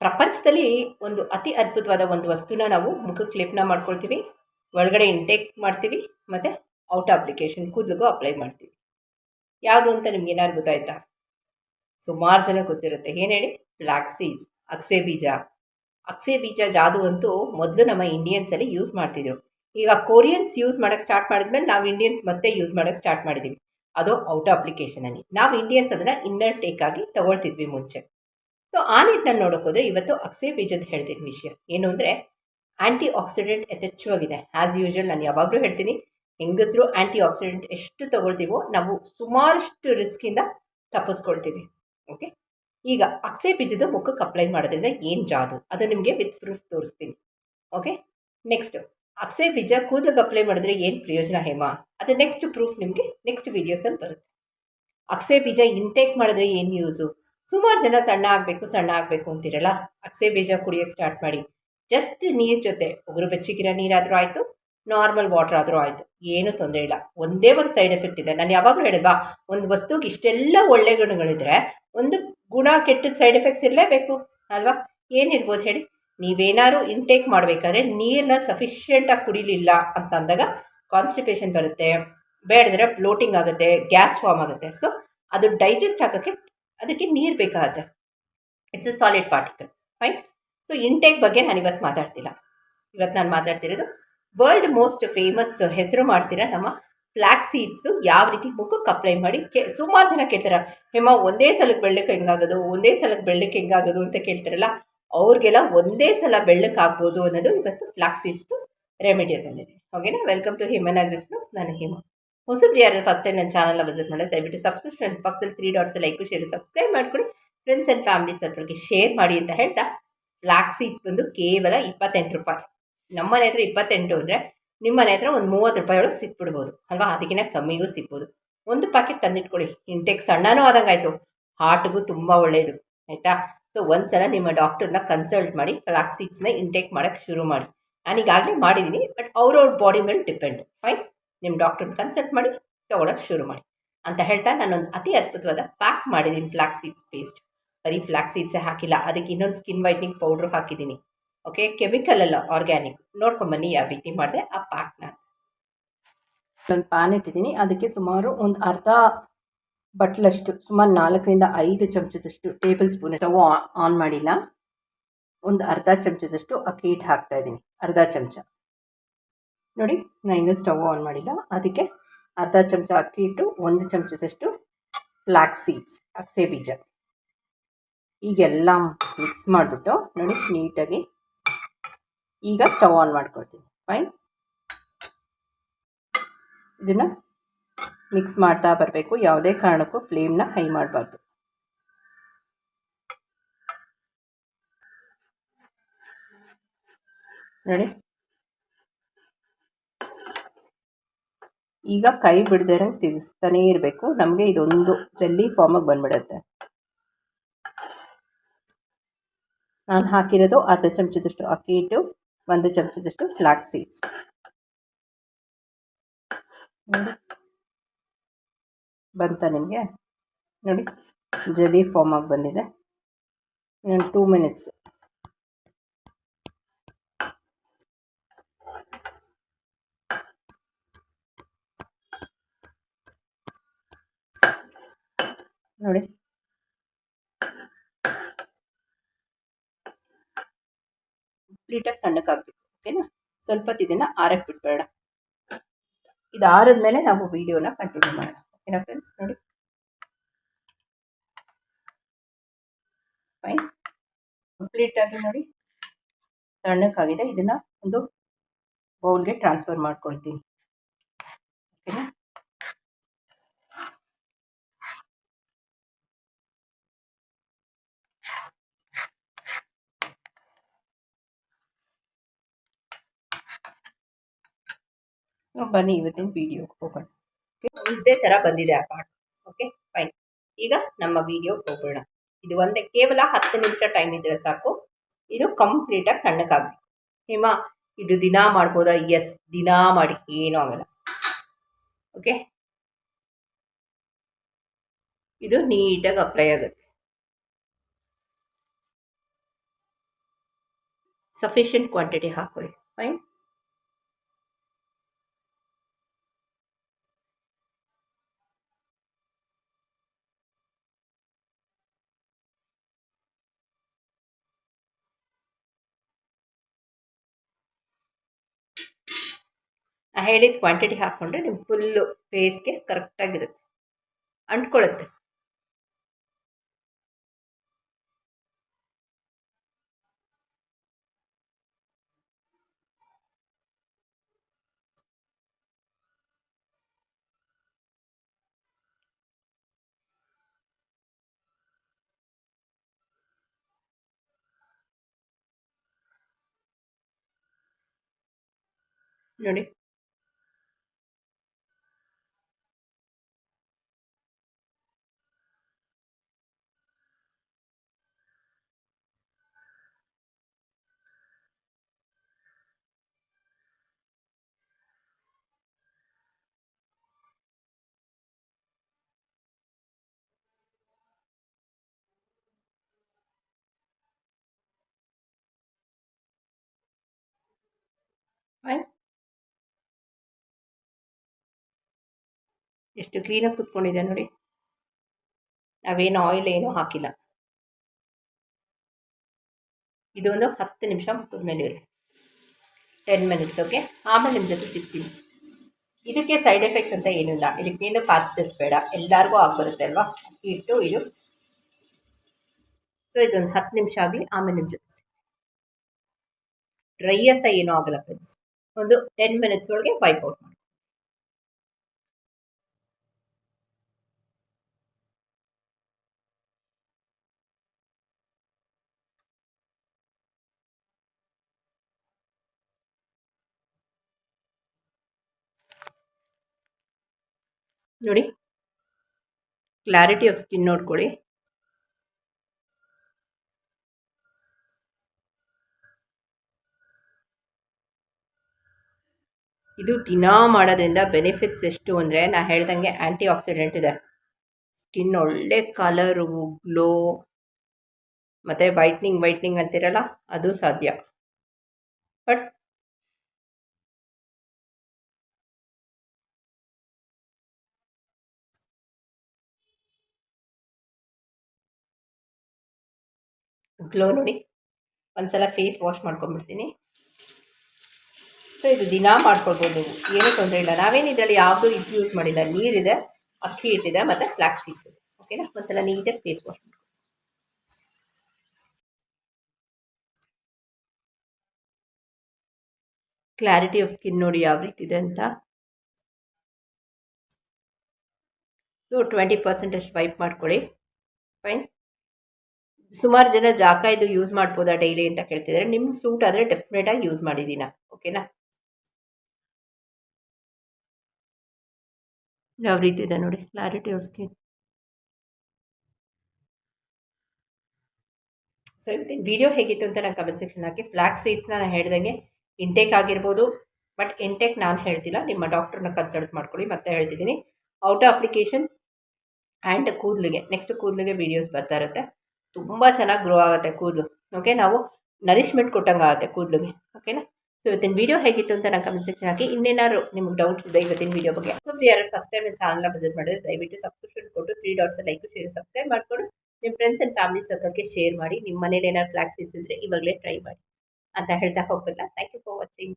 ಪ್ರಪಂಚದಲ್ಲಿ ಒಂದು ಅತಿ ಅದ್ಭುತವಾದ ಒಂದು ವಸ್ತುನ ನಾವು ಮುಖಕ್ಕೆ ಲೇಪನ ಮಾಡ್ಕೊಳ್ತೀವಿ. ಒಳಗಡೆ ಇಂಟೇಕ್ ಮಾಡ್ತೀವಿ. ಮತ್ತು ಔಟ್ ಅಪ್ಲಿಕೇಶನ್ ಕೂದಲಿಗೂ ಅಪ್ಲೈ ಮಾಡ್ತೀವಿ. ಯಾವುದು ಅಂತ ನಿಮ್ಗೆ ಏನಾದ್ರು ಗೊತ್ತಾಯ್ತಾ? ಸುಮಾರು ಜನ ಗೊತ್ತಿರುತ್ತೆ. ಏನು ಹೇಳಿ? ಬ್ಲ್ಯಾಕ್ ಸೀಡ್ಸ್ ಅಕ್ಸೆ ಬೀಜ ಅಕ್ಸೆ ಬೀಜ ಜಾದು ಅಂತೂ ಮೊದಲು ನಮ್ಮ ಇಂಡಿಯನ್ಸಲ್ಲಿ ಯೂಸ್ ಮಾಡ್ತಿದ್ರು. ಈಗ ಕೊರಿಯನ್ಸ್ ಯೂಸ್ ಮಾಡೋಕ್ಕೆ ಸ್ಟಾರ್ಟ್ ಮಾಡಿದ್ಮೇಲೆ ನಾವು ಇಂಡಿಯನ್ಸ್ ಮತ್ತೆ ಯೂಸ್ ಮಾಡೋಕ್ಕೆ ಸ್ಟಾರ್ಟ್ ಮಾಡಿದ್ದೀವಿ ಅದು ಔಟ್ ಅಪ್ಲಿಕೇಶನಲ್ಲಿ ನಾವು ಇಂಡಿಯನ್ಸ್ ಅದನ್ನು ಇನ್ನರ್ ಟೇಕ್ ಆಗಿ ತಗೊಳ್ತಿದ್ವಿ ಮುಂಚೆ. ಸೊ ಆ ನಿಟ್ಟಿನಲ್ಲಿ ನೋಡೋಕ್ಕೋದ್ರೆ ಇವತ್ತು ಅಕ್ಸೆ ಬೀಜದ ಹೇಳ್ತೀನಿ ವಿಷಯ. ಏನು ಅಂದರೆ ಆ್ಯಂಟಿ ಆಕ್ಸಿಡೆಂಟ್ ಯಥೇಚ್ಛವಾಗಿದೆ. ಆ್ಯಸ್ ಯೂಶ್ವಲ್ ನಾನು ಯಾವಾಗಲೂ ಹೇಳ್ತೀನಿ, ಹೆಂಗಸರು ಆ್ಯಂಟಿ ಆಕ್ಸಿಡೆಂಟ್ ಎಷ್ಟು ತೊಗೊಳ್ತೀವೋ ನಾವು ಸುಮಾರಷ್ಟು ರಿಸ್ಕಿಂದ ತಪ್ಪಿಸ್ಕೊಳ್ತೀವಿ. ಓಕೆ ಈಗ ಅಕ್ಸೆ ಬೀಜದ ಮುಖಕ್ಕೆ ಅಪ್ಲೈ ಮಾಡೋದ್ರಿಂದ ಏನು ಜಾದು? ಅದು ನಿಮಗೆ ವಿತ್ ಪ್ರೂಫ್ ತೋರಿಸ್ತೀನಿ. ಓಕೆ ನೆಕ್ಸ್ಟು ಅಕ್ಸೆ ಬೀಜ ಕೂದಲಿಗೆ ಅಪ್ಲೈ ಮಾಡಿದ್ರೆ ಏನು ಪ್ರಯೋಜನ ಹೇಮ? ಅದು ನೆಕ್ಸ್ಟ್ ಪ್ರೂಫ್ ನಿಮಗೆ ನೆಕ್ಸ್ಟ್ ವೀಡಿಯೋಸಲ್ಲಿ ಬರುತ್ತೆ. ಅಕ್ಸೆ ಬೀಜ ಇಂಟೇಕ್ ಮಾಡಿದ್ರೆ ಏನು ಯೂಸು ಸುಮಾರು ಜನ ಸಣ್ಣ ಆಗಬೇಕು ಸಣ್ಣ ಆಗಬೇಕು ಅಂತಿರಲ್ಲ? ಅಕ್ಸೆ ಬೀಜ ಕುಡಿಯೋಕ್ಕೆ ಸ್ಟಾರ್ಟ್ ಮಾಡಿ. ಜಸ್ಟ್ ನೀರು ಜೊತೆ ಉಗುರು ಬೆಚ್ಚಗಿರೋ ನೀರಾದರೂ ಆಯಿತು ನಾರ್ಮಲ್ ವಾಟರ್ ಆದರೂ ಆಯಿತು. ಏನೂ ತೊಂದರೆ ಇಲ್ಲ. ಒಂದೇ ಒಂದು ಸೈಡ್ ಎಫೆಕ್ಟ್ ಇದೆ. ನಾನು ಯಾವಾಗಲೂ ಹೇಳಿದ್ವಾ ಒಂದು ವಸ್ತುಗೆ ಇಷ್ಟೆಲ್ಲ ಒಳ್ಳೆ ಗುಣಗಳಿದ್ರೆ, ಒಂದು ಗುಣ ಕೆಟ್ಟದ ಸೈಡ್ ಎಫೆಕ್ಟ್ಸ್ ಇರಲೇಬೇಕು, ಅಲ್ವಾ? ಏನಿರ್ಬೋದು ಹೇಳಿ? ನೀವೇನಾದ್ರು ಇಂಟೇಕ್ ಮಾಡಬೇಕಾದ್ರೆ ನೀರನ್ನ ಸಫಿಷಿಯೆಂಟಾಗಿ ಕುಡಿಲಿಲ್ಲ ಅಂತ ಅಂದಾಗ ಕಾನ್ಸ್ಟಿಪೇಷನ್ ಬರುತ್ತೆ ಬೇಡದ್ರೆ ಬ್ಲೋಟಿಂಗ್ ಆಗುತ್ತೆ ಗ್ಯಾಸ್ ಫಾರ್ಮ್ ಆಗುತ್ತೆ. ಸೊ ಅದು ಡೈಜೆಸ್ಟ್ ಆಗೋಕ್ಕೆ ಅದಕ್ಕೆ ನೀರು ಬೇಕಾಗುತ್ತೆ it's a solid particle fine so intake ಬಗ್ಗೆ ನಾನು ಇವತ್ತು ಮಾತಾಡ್ತಿಲ್ಲ. ಇವತ್ತು ನಾನು ಮಾತಾಡ್ತಿರೋದು ವರ್ಲ್ಡ್ ಮೋಸ್ಟ್ ಫೇಮಸ್ ಹೆಸರು ಮಾಡ್ತೀರಾ ನಮ್ಮ ಫ್ಲ್ಯಾಕ್ ಸೀಡ್ಸು ಯಾವ ರೀತಿ ಮುಖಕ್ಕೆ ಅಪ್ಲೈ ಮಾಡಿ ಕೇ, ಸುಮಾರು ಜನ ಕೇಳ್ತಾರೆ. ಹೇಮ, ಒಂದೇ ಸಲಕ್ಕೆ ಬೆಳ್ಳಕ್ಕೆ ಹೆಂಗಾಗೋದು? ಒಂದೇ ಸಲಕ್ಕೆ ಬೆಳ್ಳಕ್ಕೆ ಹೆಂಗಾಗೋದು? ಅಂತ ಕೇಳ್ತಾರಲ್ಲ. ಅವ್ರಿಗೆಲ್ಲ ಒಂದೇ ಸಲ ಬೆಳ್ಳಕ್ಕೆ ಆಗ್ಬೋದು ಅನ್ನೋದು ಇವತ್ತು ಫ್ಲ್ಯಾಕ್ ಸೀಡ್ಸ್ದು ರೆಮಿಡಿ ತಂದಿದೆ ಓಕೆನಾ ವೆಲ್ಕಮ್ ಟು ಹೇಮನಾಗ್ರಿಸ್ ನಾನು ಹೇಮ. ಹೊಸಬ್ರು ಯಾರು ಫಸ್ಟ್ ಟೈಮ್ ನನ್ನ ಚಾನಲ್ನ ವಿಸಿಟ್ ಮಾಡಿದ್ರೆ ದಯವಿಟ್ಟು ಸಬ್ಸ್ಕ್ರಿಪ್ಷನ್ ಪಕ್ಕದಲ್ಲಿ three dots like share subscribe ಮಾಡ್ಕೊಳ್ಳಿ ಫ್ರೆಂಡ್ಸ್ ಆ್ಯಂಡ್ ಫ್ಯಾಮಿಲಿ ಸರ್ಕಲ್ಗೆ ಶೇರ್ ಮಾಡಿ ಅಂತ ಹೇಳ್ತಾ ಫ್ಲ್ಯಾಕ್ ಸೀಡ್ಸ್ ಬಂದು ಕೇವಲ ಇಪ್ಪತ್ತೆಂಟು ರೂಪಾಯಿ. ನಮ್ಮ ಮನೆ ಹತ್ರ ಇಪ್ಪತ್ತೆಂಟು ಅಂದರೆ ನಿಮ್ಮ ಮನೆ ಹತ್ರ ಒಂದು ಮೂವತ್ತು ರೂಪಾಯಿ ಒಳಗೆ ಸಿಕ್ಬಿಡ್ಬೋದು. ಅಲ್ವಾ? ಅದಕ್ಕಿಂತ ಕಮ್ಮಿಗೂ ಸಿಗ್ಬೋದು. ಒಂದು ಪ್ಯಾಕೆಟ್ ತಂದಿಟ್ಕೊಳ್ಳಿ ಇಂಟೆಕ್ ಸಣ್ಣನೂ ಆದಂಗೆ ಆಯಿತು ಹಾರ್ಟ್ಗೂ ತುಂಬ ಒಳ್ಳೆಯದು ಆಯಿತಾ? ಸೊ ಒಂದು ಸಲ ನಿಮ್ಮ ಡಾಕ್ಟರ್ನ ಕನ್ಸಲ್ಟ್ ಮಾಡಿ ಫ್ಲ್ಯಾಕ್ ಸೀಡ್ಸ್ನ ಇಂಟೇಕ್ ಮಾಡೋಕ್ಕೆ ಶುರು ಮಾಡಿ. ನಾನು ಈಗಾಗಲೇ ಮಾಡಿದ್ದೀನಿ ಬಟ್ ಅವ್ರವ್ರ ಬಾಡಿ ಮೇಲೆ ಡಿಪೆಂಡ್ ಫೈನ್ ನಿಮ್ಮ ಡಾಕ್ಟರ್ನ ಕನ್ಸಲ್ಟ್ ಮಾಡಿ ತೊಗೊಳಕ್ಕೆ ಶುರು ಮಾಡಿ. ಅಂತ ಹೇಳ್ತಾ ನಾನೊಂದು ಅತಿ ಅದ್ಭುತವಾದ ಪ್ಯಾಕ್ ಮಾಡಿದ್ದೀನಿ ಫ್ಲಾಕ್ ಸೀಡ್ಸ್ ಪೇಸ್ಟ್ ಬರೀ ಫ್ಲಾಕ್ ಸೀಡ್ಸೇ ಹಾಕಿಲ್ಲ, ಅದಕ್ಕೆ ಇನ್ನೊಂದು ಸ್ಕಿನ್ ವೈಟ್ನಿಂಗ್ ಪೌಡ್ರು ಹಾಕಿದ್ದೀನಿ ಓಕೆ ಕೆಮಿಕಲ್ ಅಲ್ಲ ಆರ್ಗ್ಯಾನಿಕ್ ನೋಡ್ಕೊಂಬನ್ನಿ ಯಾವ ರೀತಿ ಮಾಡಿದೆ ಆ ಪ್ಯಾಕ್ನ ಒಂದು ಪ್ಯಾನ್ ಇಟ್ಟಿದ್ದೀನಿ ಅದಕ್ಕೆ ಸುಮಾರು ಒಂದು ಅರ್ಧ ಬಟ್ಲಷ್ಟು, ಸುಮಾರು ನಾಲ್ಕರಿಂದ ಐದು ಚಮಚದಷ್ಟು ಟೇಬಲ್ ಸ್ಪೂನ್ ಸ್ಟವ್ ಆನ್ ಮಾಡಿಲ್ಲ. ಒಂದು ಅರ್ಧ ಚಮಚದಷ್ಟು ಅಕ್ಕಿ ಹಿಟ್ಟು ಹಾಕ್ತಾಯಿದ್ದೀನಿ ಅರ್ಧ ಚಮಚ. ನೋಡಿ ನಾನು ಇನ್ನೂ ಸ್ಟವ್ ಆನ್ ಮಾಡಿಲ್ಲ. ಅದಕ್ಕೆ ಅರ್ಧ ಚಮಚ ಅಕ್ಕಿ ಇಟ್ಟು ಒಂದು ಚಮಚದಷ್ಟು ಫ್ಲ್ಯಾಕ್ ಸೀಡ್ಸ್ ಅಕ್ಸೆ ಬೀಜ. ಈಗೆಲ್ಲ ಮಿಕ್ಸ್ ಮಾಡಿಬಿಟ್ಟು ನೋಡಿ, ನೀಟಾಗಿ ಈಗ ಸ್ಟವ್ ಆನ್ ಮಾಡ್ಕೊಳ್ತೀನಿ. ಫೈನ್ ಇದನ್ನು ಮಿಕ್ಸ್ ಮಾಡ್ತಾ ಬರಬೇಕು. ಯಾವುದೇ ಕಾರಣಕ್ಕೂ ಫ್ಲೇಮ್ನ ಹೈ ಮಾಡಬಾರ್ದು. ನೋಡಿ ಈಗ ಕೈ ಬಿಡದೇ ತಿರ್ಗಿಸ್ತಾನೇ ಇರಬೇಕು. ನಮಗೆ ಇದೊಂದು ಜಲ್ಲಿ ಫಾರ್ಮಾಗಿ ಬಂದ್ಬಿಡುತ್ತೆ. ನಾನು ಹಾಕಿರೋದು ಅರ್ಧ ಚಮಚದಷ್ಟು ಅಕ್ಕಿ ಇಟ್ಟು ಒಂದು ಚಮಚದಷ್ಟು ಫ್ಲಾಕ್ ಸೀಡ್ಸ್ ನೋಡಿ. ಬಂತ ನಿಮಗೆ? ನೋಡಿ. ಜಲಿ ಫಾರ್ಮ್ ಆಗಿ ಬಂದಿದೆ. ಇನ್ನೊಂದು ಟೂ ಮಿನಿಟ್ಸ್ ನೋಡಿ. ಕಂಪ್ಲೀಟಾಗಿ ತಣ್ಣಕ್ಕಾಗಬೇಕು ಓಕೆನಾ ಸ್ವಲ್ಪ ಇದನ್ನು ಆರಕ್ಕೆ ಬಿಟ್ಬೇಡ ಇದು ಆರಿದ್ಮೇಲೆ ನಾವು ವಿಡಿಯೋನ ಕಂಟಿನ್ಯೂ ಮಾಡೋಣ ಓಕೆನಾ ಫ್ರೆಂಡ್ಸ್ ನೋಡಿ. ಫೈನ್ ಕಂಪ್ಲೀಟಾಗಿ ನೋಡಿ. ತಣ್ಣಕ್ಕಾಗಿದೆ ಇದನ್ನು ಒಂದು ಬೌಲ್ಗೆ ಟ್ರಾನ್ಸ್ಫರ್ ಮಾಡ್ಕೊಳ್ತೀನಿ ಓಕೆನಾ ಬನ್ನಿ ಇವತ್ತಿನ ವೀಡಿಯೋಗೆ ಹೋಗೋಣ. ಇದೇ ಥರ ಬಂದಿದೆ ಆ ಪಾಠ ಓಕೆ ಫೈನ್ ಈಗ ನಮ್ಮ ವೀಡಿಯೋಗೆ ಹೋಗೋಣ. ಇದು ಒಂದೇ, ಕೇವಲ ಹತ್ತು ನಿಮಿಷ ಟೈಮ್ ಇದ್ದರೆ ಸಾಕು. ಇದು ಕಂಪ್ಲೀಟಾಗಿ ತಣ್ಣಕ್ಕಾಗಬೇಕು ಹಿಮ ಇದು ದಿನ ಮಾಡ್ಬೋದಾ? ಎಸ್ ದಿನ ಮಾಡಿ. ಏನೂ ಆಗಲ್ಲ. ಓಕೆ ಇದು ನೀಟಾಗಿ ಅಪ್ಲೈ ಆಗುತ್ತೆ. ಸಫಿಷಿಯೆಂಟ್ ಕ್ವಾಂಟಿಟಿ ಹಾಕೊಳ್ಳಿ ಫೈನ್ ಹೇಳಿದ ಕ್ವಾಂಟಿಟಿ ಹಾಕ್ಕೊಂಡ್ರೆ ನಿಮ್ಮ ಫುಲ್ಲು ಫೇಸ್ಗೆ ಕರೆಕ್ಟಾಗಿರುತ್ತೆ ಅಂಟ್ಕೊಳ್ಳುತ್ತೆ ನೋಡಿ ಫೈನ್ ಎಷ್ಟು ಕ್ಲೀನಾಗಿ ಕುತ್ಕೊಂಡಿದೆ ನೋಡಿ. ನಾವೇನು ಆಯಿಲ್ ಏನೂ ಹಾಕಿಲ್ಲ. ಇದೊಂದು ಹತ್ತು ನಿಮಿಷ ಮುಟ್ಟಿದ ಮೇಲೆ ಇರಲಿ. ಟೆನ್ ಮಿನಿಟ್ಸ್ ಓಕೆ ಆಮೇಲೆ ನಿಮ್ಮ ಜೊತೆ ಸಿಗ್ತೀನಿ. ಇದಕ್ಕೆ ಸೈಡ್ ಎಫೆಕ್ಟ್ಸ್ ಅಂತ ಏನೂ ಇಲ್ಲ. ಇದಕ್ಕೇನು ಫಾಸ್ಟೆಸ್ ಬೇಡ. ಎಲ್ಲರಿಗೂ ಆಗಿಬರುತ್ತೆ ಅಲ್ವಾ? ಇಟ್ಟು ಇದು. ಸೊ ಇದೊಂದು ಹತ್ತು ನಿಮಿಷ ಆಗಲಿ, ಆಮೇಲೆ ನಿಮ್ಮ ಜೊತೆ ಡ್ರೈ ಅಂತ ಏನೂ ಆಗಲ್ಲ ಫ್ರೆಂಡ್ಸ್ ಒಂದು ಟೆನ್ ಮಿನಿಟ್ಸ್ ಒಳಗೆ ವೈಪ್ ಔಟ್ ಮಾಡಿ. ನೋಡಿ. ಕ್ಲಾರಿಟಿ ಆಫ್ ಸ್ಕಿನ್ ನೋಡ್ಕೊಳ್ಳಿ. ಇದು ದಿನಾ ಮಾಡೋದ್ರಿಂದ ಬೆನಿಫಿಟ್ಸ್ ಎಷ್ಟು ಅಂದರೆ ನಾ ಹೇಳ್ದಂಗೆ ಆ್ಯಂಟಿ ಆಕ್ಸಿಡೆಂಟ್ ಇದೆ. ಸ್ಕಿನ್ ಒಳ್ಳೆ ಕಲರು ಗ್ಲೋ ಮತ್ತು ವೈಟ್ನಿಂಗ್ ವೈಟ್ನಿಂಗ್ ಅಂತಿರಲ್ಲ ಅದು ಸಾಧ್ಯ. ಬಟ್ ಗ್ಲೋ ನೋಡಿ. ಒಂದು ಸಲ ಫೇಸ್ ವಾಶ್ ಮಾಡ್ಕೊಂಡ್ಬಿಡ್ತೀನಿ. ಸೊ ಇದು ದಿನ ಮಾಡ್ಕೊಳ್ಬೋದು ನೀವು. ಏನೂ ತೊಂದರೆ ಇಲ್ಲ. ನಾವೇನು ಇದರಲ್ಲಿ ಯಾವುದೂ ಇದು ಯೂಸ್ ಮಾಡಿಲ್ಲ. ನೀರಿದೆ, ಅಕ್ಕಿ ಹಿಟ್ಟಿದೆ ಮತ್ತು ಫ್ಲಾಕ್ಸ್ ಸೀಡ್ಸ್ ಇದೆ. ಓಕೆನಾ ಒಂದ್ಸಲ ನೀಟಾಗಿ ಫೇಸ್ ವಾಶ್ ಮಾಡಿ ಕ್ಲಾರಿಟಿ ಆಫ್ ಸ್ಕಿನ್ ನೋಡಿ ಯಾವ ರೀತಿ ಇದೆ ಅಂತ. ಸೊ ಟ್ವೆಂಟಿ ಪರ್ಸೆಂಟಷ್ಟು ವೈಪ್ ಮಾಡ್ಕೊಳ್ಳಿ. ಫೈನ್ ಸುಮಾರು ಜನ ಜಾಕ ಇದು ಯೂಸ್ ಮಾಡ್ಬೋದಾ ಡೈಲಿ ಅಂತ ಕೇಳ್ತಿದ್ದಾರೆ ನಿಮ್ಮ ಸೂಟ್ ಆದರೆ ಡೆಫಿನೆಟಾಗಿ ಯೂಸ್ ಮಾಡಿದ್ದೀನ ಓಕೆನಾ ಯಾವ ರೀತಿ ಇದೆ ನೋಡಿ ಕ್ಲಾರಿಟಿ ಆಫ್ ವಿಡಿಯೋ ಹೇಗಿತ್ತು ಅಂತ ನಾನು ಕಮೆಂಟ್ ಸೆಕ್ಷನ್ ಹಾಕಿ. ಫ್ಲಾಕ್ ಸೀಡ್ಸ್ನ ನಾನು ಹೇಳ್ದಂಗೆ ಇಂಟೇಕ್ ಆಗಿರ್ಬೋದು ಬಟ್ ಇಂಟೇಕ್ ನಾನು ಹೇಳ್ತಿಲ್ಲ. ನಿಮ್ಮ ಡಾಕ್ಟ್ರನ್ನ ಕನ್ಸಲ್ಟ್ ಮಾಡ್ಕೊಳ್ಳಿ, ಮತ್ತೆ ಹೇಳ್ತಿದ್ದೀನಿ. ಔಟ್ ಅಪ್ಲಿಕೇಶನ್ ಆ್ಯಂಡ್ ಕೂದಲಿಗೆ. ನೆಕ್ಸ್ಟ್ ಕೂದಲಿಗೆ ವೀಡಿಯೋಸ್ ಬರ್ತಾ ಇರುತ್ತೆ. ತುಂಬ ಚೆನ್ನಾಗಿ ಗ್ರೋ ಆಗುತ್ತೆ ಕೂದಲು. ಓಕೆ ನಾವು ನರಿಶ್ಮೆಂಟ್ ಕೊಟ್ಟಂಗೆ ಆಗುತ್ತೆ ಕೂದಲಿಗೆ. ಓಕೆನಾ ಸೊ ಇವತ್ತಿನ ವೀಡಿಯೋ ಹೇಗಿತ್ತು ಅಂತ ನಾನು ಕಮೆಂಟ್ ಸೆಕ್ಷನ್ ಹಾಕಿ. ಇನ್ನೇನಾದ್ರು ನಿಮ್ಗೆ ಡೌಟ್ಸ್ ಇದೆ ಇವತ್ತಿನ ವೀಡಿಯೋ ಬಗ್ಗೆ. ಸೊ ಯಾರು ಫಸ್ಟ್ ಟೈಮ್ ನನ್ನ ಚಾನಲ್ನ ವಿಸಿಟ್ ಮಾಡಿದ್ರೆ ದಯವಿಟ್ಟು ಸಬ್ಸ್ಕ್ರಿಪ್ಷನ್ ಕೊಟ್ಟು three dots like share subscribe ಮಾಡಿಕೊಂಡು ನಿಮ್ಮ ಫ್ರೆಂಡ್ಸ್ ಆ್ಯಂಡ್ ಫ್ಯಾಮಿಲಿ ಸರ್ಕಲ್ಗೆ ಶೇರ್ ಮಾಡಿ. ನಿಮ್ಮ ಮನೇಲಿ ಏನಾದ್ರು ಫ್ಲಾಕ್ಸ್ ಇದ್ದರೆ ಇವಾಗಲೇ ಟ್ರೈ ಮಾಡಿ. ಅಂತ ಹೇಳ್ತಾ ಹೋಗಲ್ಲ ಥ್ಯಾಂಕ್ ಯು ಫಾರ್ ವಾಚಿಂಗ್